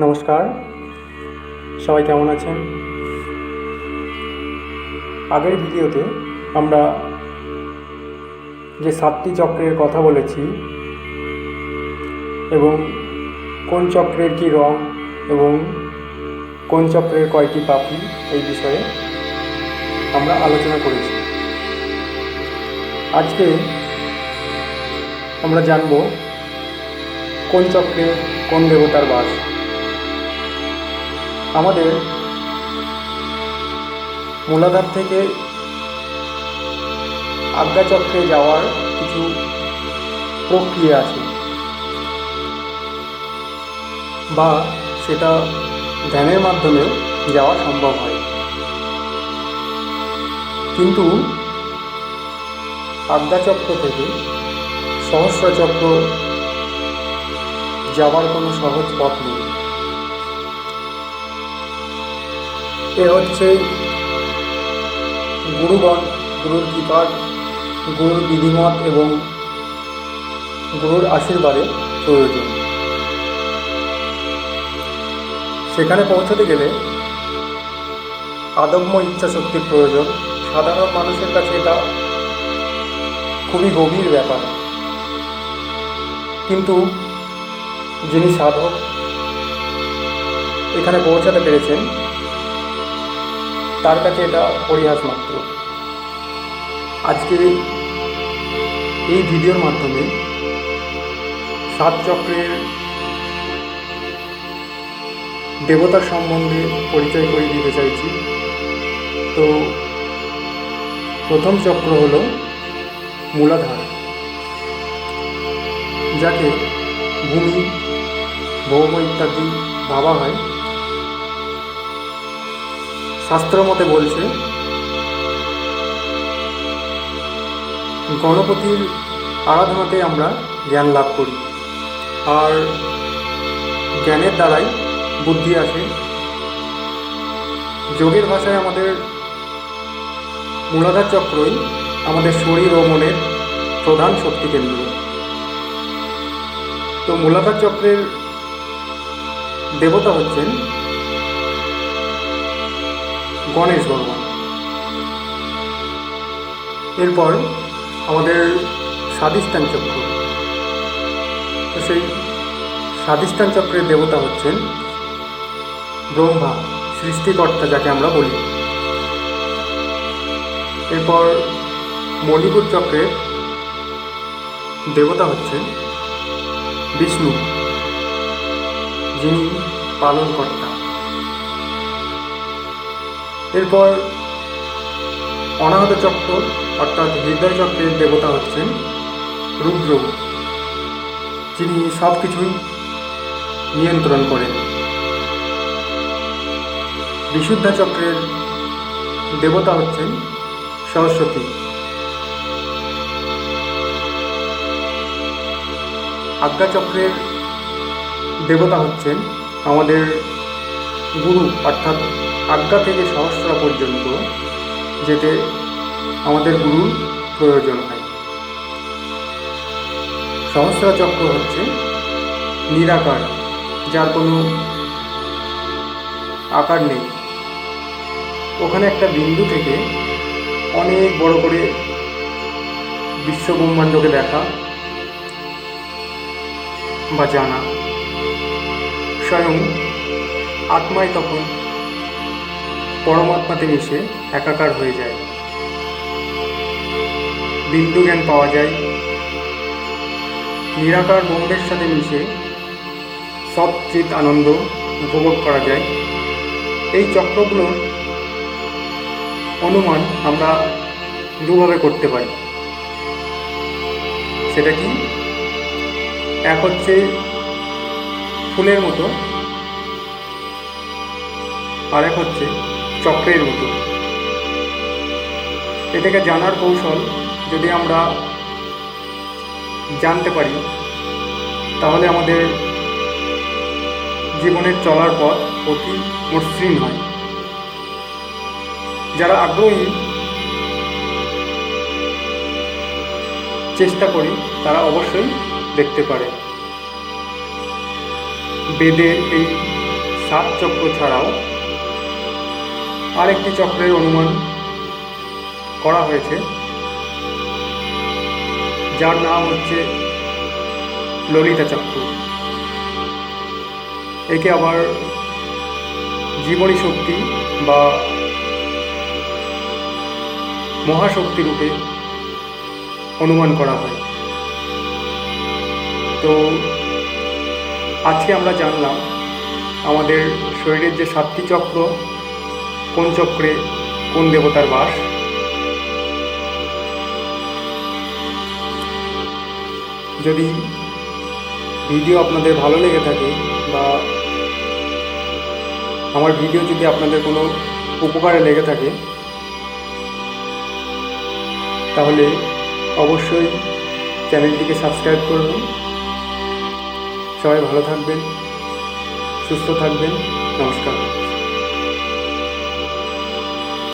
নমস্কার। সবাই কেমন আছেন? আগের ভিডিওতে আমরা যে সাতটি চক্রের কথা বলেছি এবং কোন চক্রের কী রং এবং কোন চক্রের কয়টি পাপড়ি এই বিষয়ে আমরা আলোচনা করেছি। আজকে আমরা জানব কোন চক্রে কোন দেবতার বাস। আমাদের মূলাধার থেকে আজ্ঞাচক্রে যাওয়ার কিছু প্রক্রিয়া আছে। বা সেটা ধ্যানের মাধ্যমেও যাওয়া সম্ভব হয়। কিন্তু আজ্ঞাচক্র থেকে সহস্রচক্র যাওয়ার কোনো সহজ পথ নেই। এ হচ্ছে গুরুগণ, গুরুর কৃপার, গুরুর বিধিমত এবং গুরুর আশীর্বাদে প্রয়োজন। সেখানে পৌঁছতে গেলে আদম্য ইচ্ছা শক্তির প্রয়োজন। সাধারণ মানুষের কাছে এটা খুবই গভীর ব্যাপার। কিন্তু যিনি সাধক, এখানে পৌঁছাতে পেরেছেন তার কাছে এটা পরিহাস মাত্র। আজকে এই ভিডিওর মাধ্যমে সাত চক্রের দেবতার সম্বন্ধে পরিচয় করে দিতে চাইছি। তো প্রথম চক্র হলো মূলাধার, যাকে ভূমি, ভৌম ইত্যাদি ভাবা হয়। শাস্ত্র মতে বলছে, গণপতির আরাধনাতে আমরা জ্ঞান লাভ করি। আর জ্ঞানের দ্বারাই বুদ্ধি আসে। যোগের ভাষায় আমাদের মূলাধার চক্রই আমাদের শরীর ও মনের প্রধান শক্তি কেন্দ্র। তো মূলাধার চক্রের দেবতা হচ্ছেন গণেশ ভগবান এরপর আমাদের স্বাদিষ্ঠান চক্র। তো সেই স্বাদিষ্ঠান চক্রের দেবতা হচ্ছেন ব্রহ্মা, সৃষ্টিকর্তা যাকে আমরা বলি। এরপর মণিপুর চক্রের দেবতা হচ্ছেন বিষ্ণু, যিনি পালনকর্তা। এরপর অনাহত চক্র, অর্থাৎ হৃদয় চক্রের দেবতা হচ্ছেন রুদ্র। যিনি সব কিছুই নিয়ন্ত্রণ করেন। বিশুদ্ধা চক্রের দেবতা হচ্ছেন সরস্বতী। আজ্ঞা চক্রের দেবতা হচ্ছেন আমাদের গুরু, অর্থাৎ আজ্ঞা থেকে সহস্রা পর্যন্ত যেতে আমাদের গুরুর প্রয়োজন হয়। সহস্রা চক্র হচ্ছে নিরাকার, যার কোনো আকার নেই। ওখানে একটা বিন্দু থেকে অনেক বড় করে বিশ্বব্রহ্মাণ্ডকে দেখা বা জানা। স্বয়ং আত্মায় তখন পরমাত্মাতে মিশে একাকার হয়ে যায়। বিন্দু জ্ঞান পাওয়া যায়। নিরাকার ব্রহ্মের সাথে মিশে সৎচিত আনন্দ উপভোগ করা যায়। এই চক্রগুলোর অনুমান আমরা দুভাবে করতে পারি। সেটা কি? এক হচ্ছে ফুলের মতো। আর এক হচ্ছে চক্রের মতো। এটাকে জানার কৌশল যদি আমরা জানতে পারি, তাহলে আমাদের জীবনের চলার পথ অতি মসৃণ হয়। যারা আগ্রহী চেষ্টা করি, তারা অবশ্যই দেখতে পারে। বেদের এই সাত চক্র ছাড়াও আরেকটি চক্রের অনুমান করা হয়েছে, যার নাম হচ্ছে ললিতা চক্র। একে আবার জীবনী শক্তি বা মহাশক্তি রূপে অনুমান করা হয়। তো আজকে আমরা জানলাম, আমাদের শরীরের যে সাতটি চক্র কোন চক্রে কোন দেবতার বাস? যদি ভিডিও আপনাদের ভালো লেগে থাকে বা আমার ভিডিও যদি আপনাদের কোনো উপকারে লেগে থাকে, তাহলে অবশ্যই চ্যানেলটিকে সাবস্ক্রাইব করবেন। সবাই ভালো থাকবেন, সুস্থ থাকবেন। নমস্কার।